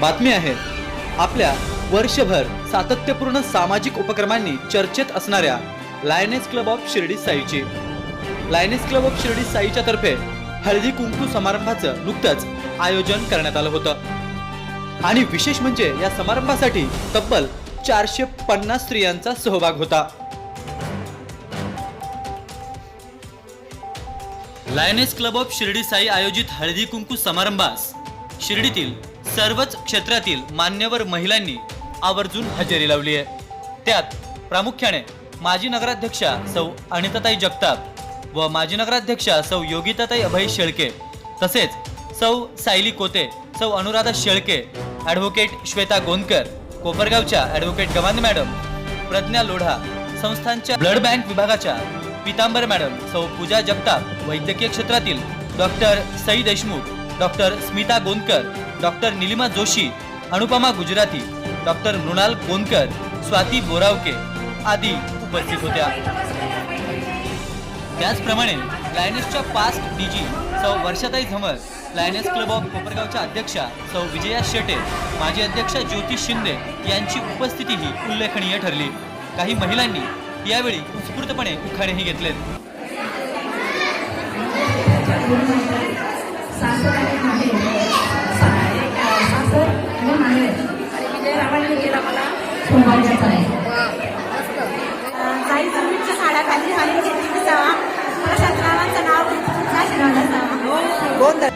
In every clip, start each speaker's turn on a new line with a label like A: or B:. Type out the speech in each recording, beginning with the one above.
A: बातमी आहे. आपल्या वर्षभर सातत्यपूर्ण सामाजिक उपक्रमांनी चर्चेत असणाऱ्या लायनेस क्लब ऑफ शिर्डी साईची. लायनेस क्लब ऑफ शिर्डी साईच्या तर्फे हळदी कुंकू समारंभाचं नुकतंच आयोजन करण्यात आलं होतं. आणि विशेष म्हणजे या समारंभासाठी तब्बल चारशे पन्नास स्त्रियांचा सहभाग होता. Lioness club of Shirdi Sai आयोजित हळदी कुंकू समारंभास शिर्डीतील सर्वच क्षेत्रातील मान्यवर महिलांनी आवर्जून हजेरी लावली आहे. त्यात प्रामुख्याने माजी नगराध्यक्षा सौ अनिताताई जगताप व माजी नगराध्यक्षा सौ योगिताताई अभय शेळके तसेच सौ सायली कोते सौ अनुराधा शेळके ॲडव्होकेट श्वेता गोंदकर कोपरगावच्या ॲडव्होकेट गवांद मॅडम प्रज्ञा लोढा संस्थांच्या ब्लड बँक विभागाच्या पितांबर मॅडम सौ पूजा जगताप वैद्यकीय क्षेत्रातील doctor Sai Deshmukh doctor Smita Gondkar doctor Nilima Joshi Anupama Gujarati doctor Mrunal Konkar Swati Boravke आदी उपस्थित होत्या. त्याचप्रमाणे लायनेसच्या past DG Sau Varshatai Zamar lioness club of कोपरगावच्या अध्यक्षा सौ विजया शेटे माजी अध्यक्षा ज्योती शिंदे यांची उपस्थितीही उल्लेखनीय ठरली. काही महिलांनी यावेळी उत्स्फूर्तपणे उखाणेही घेतलेत.
B: आहे.
C: साड्या घालून घेतली मला नाव आशीर्वाद असावा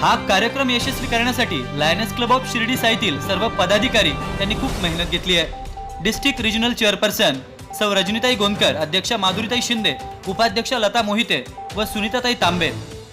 A: हा कार्यक्रम यशस्वी करण्यासाठी लायनेस क्लब ऑफ शिर्डी साईतील सर्व पदाधिकारी यांनी खूप मेहनत घेतली आहे. डिस्ट्रिक्ट रिजनल चेअरपर्सन सौ रजनीताई गोंदकर अध्यक्षा माधुरीताई शिंदे उपाध्यक्षा लता मोहिते व सुनीताताई तांबे.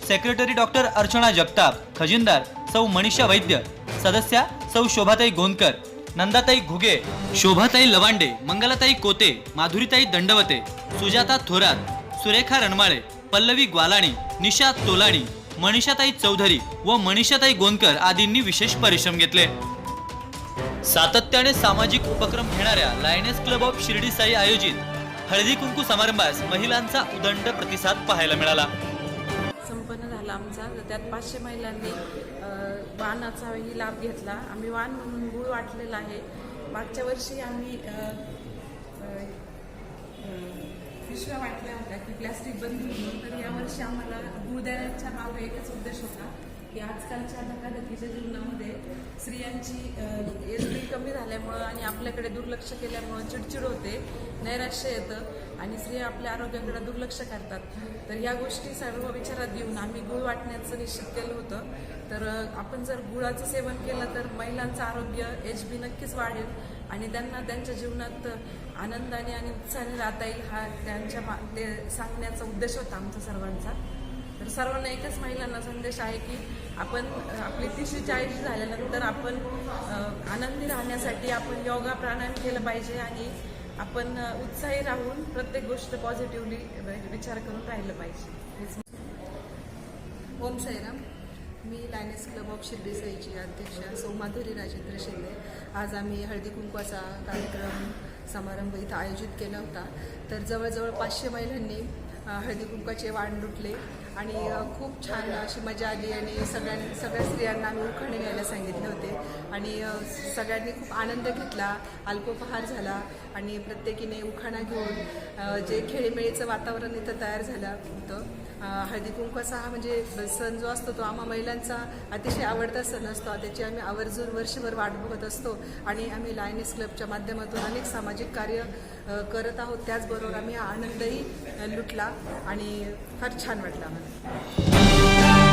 A: सेक्रेटरी डॉक्टर अर्चना जगताप खजिनदार सौ मनीषा वैद्य सदस्या सौ शोभाताई गोंदकर नंदाताई घुगे शोभाताई लवांडे मंगलाताई कोते माधुरीताई दंडवते सुजाता थोरात सुरेखा रणमाळे पल्लवी ग्वालाणी निशा तोलाणी मनीषाताई चौधरी व मनीषाताई गोंदकर आदींनी विशेष परिश्रम घेतले. सातत्याने सामाजिक उपक्रम घेणाऱ्या lioness club of Shirdi Sai आयोजित हळदी कुंकू समारंभास महिलांचा उदंड प्रतिसाद पाहायला मिळाला.
D: झाला आमचा तर त्यात पाचशे महिलांनी अ, लाभ घेतला. आम्ही वाण म्हणून गुळ वाटलेला आहे. मागच्या वर्षी आम्ही अ, पिशव्या वाटल्या होत्या की प्लॅस्टिक बंद म्हणून. तर यावर्षी आम्हाला गुळ देण्याच्या मागे एकच उद्देश होता की आजकालच्या धकाधकीच्या जीवनामध्ये स्त्रियांची एज कमी झाल्यामुळं आणि आपल्याकडे दुर्लक्ष केल्यामुळं चिडचिड होते नैराश्य येतं आणि स्त्रिया आपल्या आरोग्याकडे दुर्लक्ष करतात. तर या गोष्टी सर्व विचारात घेऊन आम्ही गुळ वाटण्याचं निश्चित केलं होतं. तर आपण जर गुळाचं सेवन केलं तर महिलांचं आरोग्य एच बी नक्कीच वाढेल आणि त्यांना त्यांच्या जीवनात आनंदाने आणि उत्साहाने राहता येईल हा त्यांच्या मा ते सांगण्याचा उद्देश होता आमचा सर्वांचा. तर सर्वांना एकच महिलांना संदेश आहे की आपण आपली तिसरी चाळीस झाल्यानंतर आपण आनंदी राहण्यासाठी आपण योगा प्राणायाम केलं पाहिजे आणि आपण उत्साही राहून प्रत्येक गोष्ट पॉझिटिव्हली म्हणजे विचार करून राहिलं पाहिजे.
E: ओम साईराम. मी लायनेस क्लब ऑफ शिर्डी साईची अध्यक्ष सौमाधुरी राजेंद्र शिंदे. आज आम्ही हळदी कुंकवाचा कार्यक्रम समारंभ इथं आयोजित केला होता. तर जवळजवळ पाचशे महिलांनी हळदी कुंकवाचे वाण लुटले. आणि खूप छान अशी मजा आली आणि सगळ्यां सगळ्या स्त्रियांना आम्ही उखाणे घ्यायला सांगितले होते. आणि सगळ्यांनी खूप आनंद घेतला अल्पोपहार झाला आणि प्रत्येकीने उखाणा घेऊन जे खेळीमेळीचं वातावरण इथं तयार झालं होतं. हळदी कुंकवाचा हा म्हणजे सण जो असतो तो आम्हा महिलांचा अतिशय आवडता सण असतो. त्याची आम्ही आवर्जून वर्षभर वाट बघत असतो आणि आम्ही लायनीस क्लबच्या माध्यमातून अनेक सामाजिक कार्य करत आहोत. त्याचबरोबर आम्ही हा आनंदही लुटला आणि फार छान वाटला Thank you.